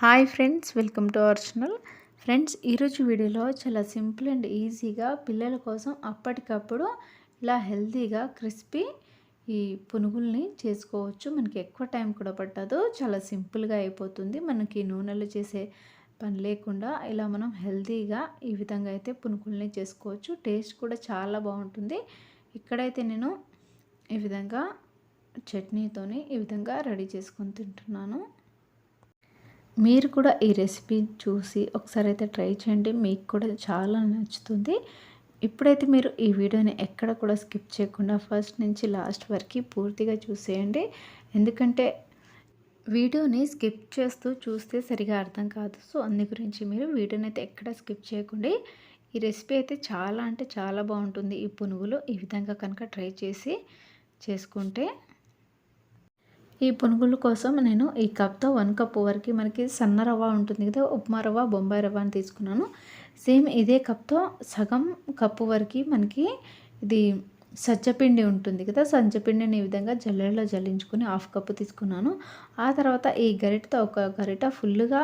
Hi friends welcome to our channel. Friends ఈరోజు వీడియోలో చాలా సింపుల్ అండ్ ఈజీగా పిల్లల కోసం అప్పటికప్పుడు ఇలా హెల్తీగా క్రిస్పీ ఈ పునుగుల్ని చేసుకోవచ్చు. మనకి ఎక్కువ టైం కూడా పట్టదు. చాలా సింపుల్గా అయిపోతుంది. మనకి నూనెలు చేసే పని లేకుండా ఇలా మనం హెల్తీగా ఈ విధంగా అయితే పునుగుల్ని చేసుకోవచ్చు. టేస్ట్ కూడా చాలా బాగుంటుంది. ఇక్కడైతే నేను ఈ విధంగా చట్నీతోని ఈ విధంగా రెడీ చేసుకొని తింటున్నాను. మీరు కూడా ఈ రెసిపీ చూసి ఒకసారి అయితే ట్రై చేయండి. మీకు కూడా చాలా నచ్చుతుంది. ఇప్పుడైతే మీరు ఈ వీడియోని ఎక్కడ కూడా స్కిప్ చేయకుండా ఫస్ట్ నుంచి లాస్ట్ వరకు పూర్తిగా చూసేయండి. ఎందుకంటే వీడియోని స్కిప్ చేస్తూ చూస్తే సరిగా అర్థం కాదు. సో అందు గురించి మీరు వీడియోని అయితే ఎక్కడ స్కిప్ చేయకుండా. ఈ రెసిపీ అయితే చాలా అంటే చాలా బాగుంటుంది. ఈ పునుగులు ఈ విధంగా కనుక ట్రై చేసి చేసుకుంటే ఈ పునుగుల కోసం నేను ఈ కప్తో వన్ కప్ వరకు మనకి సన్న రవ్వ ఉంటుంది కదా ఉప్మా రవ్వ బొంబాయి రవ్వ అని తీసుకున్నాను. సేమ్ ఇదే కప్తో సగం కప్పు వరకు మనకి ఇది సజ్జపిండి ఉంటుంది కదా సజ్జపిండిని ఈ విధంగా జల్లెడలో జల్లించుకొని హాఫ్ కప్పు తీసుకున్నాను. ఆ తర్వాత ఈ గరిటతో ఒక గరిట ఫుల్గా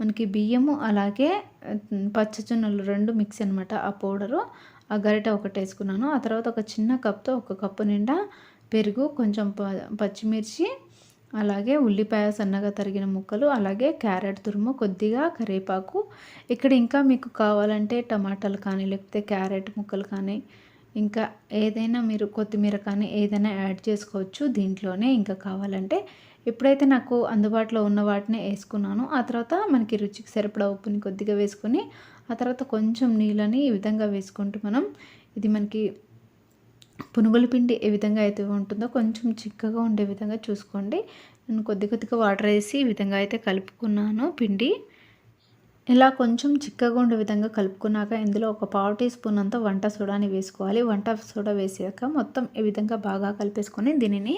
మనకి బియ్యము అలాగే పచ్చజొన్నలు రెండు మిక్స్ అనమాట ఆ పౌడరు ఆ గరిట ఒకటి వేసుకున్నాను. ఆ తర్వాత ఒక చిన్న కప్తో ఒక కప్పు నిండా పెరుగు కొంచెం పచ్చిమిర్చి అలాగే ఉల్లిపాయ సన్నగా తరిగిన ముక్కలు అలాగే క్యారెట్ తురుము కొద్దిగా కరివేపాకు. ఇక్కడ ఇంకా మీకు కావాలంటే టమాటాలు కానీ లేకపోతే క్యారెట్ ముక్కలు కానీ ఇంకా ఏదైనా మీరు కొత్తిమీర కానీ ఏదైనా యాడ్ చేసుకోవచ్చు దీంట్లోనే ఇంకా కావాలంటే. ఎప్పుడైతే నాకు అందుబాటులో ఉన్న వాటిని వేసుకున్నాను. ఆ తర్వాత మనకి రుచికి సరిపడా ఉప్పుని కొద్దిగా వేసుకొని ఆ తర్వాత కొంచెం నీళ్ళని ఈ విధంగా వేసుకుంటూ మనం ఇది మనకి పునుగుల పిండి ఏ విధంగా అయితే ఉంటుందో కొంచెం చిక్కగా ఉండే విధంగా చూసుకోండి. నేను కొద్ది కొద్దిగా వాటర్ వేసి ఈ విధంగా అయితే కలుపుకున్నాను పిండి. ఇలా కొంచెం చిక్కగా ఉండే విధంగా కలుపుకున్నాక ఇందులో ఒక పావు టీ స్పూన్ అంతా వంట సోడాని వేసుకోవాలి. వంట సోడా వేసాక మొత్తం ఈ విధంగా బాగా కలిపేసుకొని దీనిని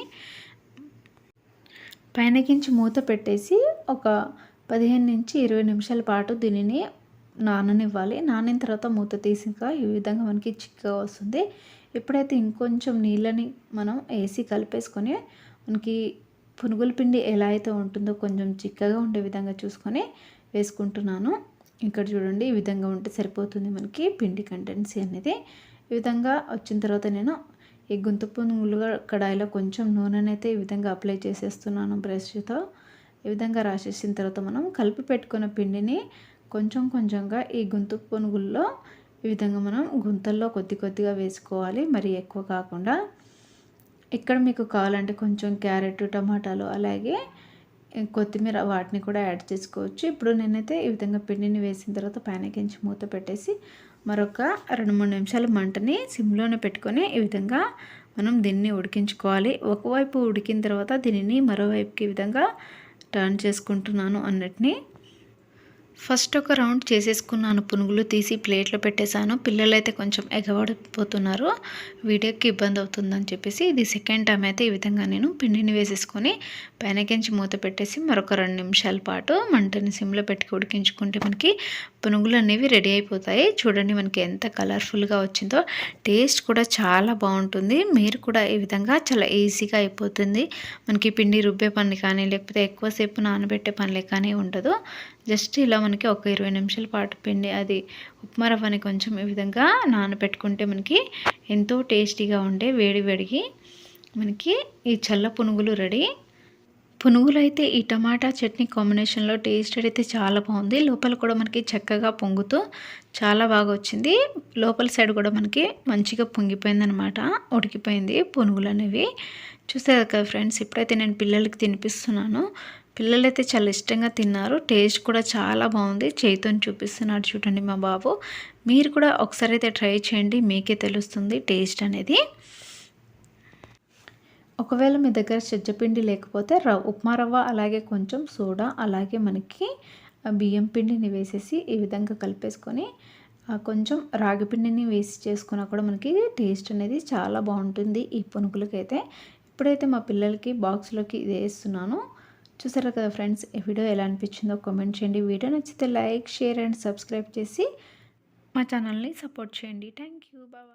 పైనకించి మూత పెట్టేసి ఒక పదిహేను నుంచి ఇరవై నిమిషాల పాటు దీనిని నాననివ్వాలి. నానిన తర్వాత మూత తీసాక ఈ విధంగా మనకి చిక్కగా వస్తుంది. ఎప్పుడైతే ఇంకొంచెం నీళ్ళని మనం వేసి కలిపేసుకొని మనకి పునుగుల పిండి ఎలా అయితే ఉంటుందో కొంచెం చిక్కగా ఉండే విధంగా చూసుకొని వేసుకుంటున్నాను. ఇక్కడ చూడండి ఈ విధంగా ఉంటే సరిపోతుంది మనకి పిండి కంటెన్సీ అనేది. ఈ విధంగా వచ్చిన తర్వాత నేను ఈ గుంత పునుగులుగా కడాయిలో కొంచెం నూనెనైతే ఈ విధంగా అప్లై చేసేస్తున్నాను బ్రష్తో. ఈ విధంగా రాసేసిన తర్వాత మనం కలిపి పెట్టుకున్న పిండిని కొంచెం కొంచెంగా ఈ గుంత పునుగుల్లో ఈ విధంగా మనం గుంతల్లో కొద్ది కొద్దిగా వేసుకోవాలి. మరి ఎక్కువ కాకుండా ఇక్కడ మీకు కావాలంటే కొంచెం క్యారెట్ టమాటాలు అలాగే కొత్తిమీర వాటిని కూడా యాడ్ చేసుకోవచ్చు. ఇప్పుడు నేనైతే ఈ విధంగా పిండిని వేసిన తర్వాత పైనకించి మూత పెట్టేసి మరొక రెండు మూడు నిమిషాలు మంటని సిమ్లోనే పెట్టుకొని ఈ విధంగా మనం దీన్ని ఉడికించుకోవాలి. ఒకవైపు ఉడికిన తర్వాత దీనిని మరోవైపుకి ఈ విధంగా టర్న్ చేసుకుంటున్నాను అన్నిటినీ. ఫస్ట్ ఒక రౌండ్ చేసేసుకున్నాను. పునుగులు తీసి ప్లేట్లో పెట్టేశాను. పిల్లలు అయితే కొంచెం ఎగబడిపోతున్నారు. వీడియోకి ఇబ్బంది అవుతుందని చెప్పేసి ఇది సెకండ్ టైం అయితే ఈ విధంగా నేను పిండిని వేసేసుకొని పైనకించి మూత పెట్టేసి మరొక రెండు నిమిషాల పాటు మంటని సిమ్లో పెట్టి ఉడికించుకుంటే మనకి పునుగులు అనేవి రెడీ అయిపోతాయి. చూడండి మనకి ఎంత కలర్ఫుల్గా వచ్చిందో. టేస్ట్ కూడా చాలా బాగుంటుంది. మీరు కూడా ఈ విధంగా చాలా ఈజీగా అయిపోతుంది. మనకి పిండి రుబ్బే పని కానీ లేకపోతే ఎక్కువసేపు నానబెట్టే పనులే కానీ ఉండదు. జస్ట్ ఇలా మనకి ఒక ఇరవై నిమిషాల పాటు పిండి అది ఉప్మా రవ్వని కొంచెం ఈ విధంగా నానబెట్టుకుంటే మనకి ఎంతో టేస్టీగా ఉండే వేడి వేడికి మనకి ఈ చల్ల పునుగులు రెడీ. పునుగులు అయితే ఈ టమాటా చట్నీ కాంబినేషన్లో టేస్ట్ అయితే చాలా బాగుంది. లోపల కూడా మనకి చక్కగా పొంగుతూ చాలా బాగా వచ్చింది. లోపల సైడ్ కూడా మనకి మంచిగా పొంగిపోయింది అనమాట ఉడికిపోయింది పునుగులు అనేవి. చూసారు కదా ఫ్రెండ్స్ ఇప్పుడైతే నేను పిల్లలకి తినిపిస్తున్నాను. పిల్లలైతే చాలా ఇష్టంగా తిన్నారు. టేస్ట్ కూడా చాలా బాగుంది. చేతితో చూపిస్తున్నాడు చూడండి మా బాబు. మీరు కూడా ఒకసారి అయితే ట్రై చేయండి. మీకే తెలుస్తుంది టేస్ట్ అనేది. ఒకవేళ మీ దగ్గర చెజ్జపిండి లేకపోతే రవ్వ ఉప్మా రవ్వ అలాగే కొంచెం సోడా అలాగే మనకి బియ్యం పిండిని వేసేసి ఈ విధంగా కలిపేసుకొని కొంచెం రాగి పిండిని వేసి చేసుకున్నా కూడా మనకి టేస్ట్ అనేది చాలా బాగుంటుంది ఈ పునుకులకైతే ఇప్పుడైతే మా పిల్లలకి బాక్స్లోకి ఇది వేస్తున్నాను. చూసారా కదా ఫ్రెండ్స్ ఈ వీడియో ఎలా అనిపించిందో కామెంట్ చేయండి. వీడియో నచ్చితే లైక్ షేర్ అండ్ సబ్స్క్రైబ్ చేసి మా ఛానల్ని సపోర్ట్ చేయండి. Thank you bye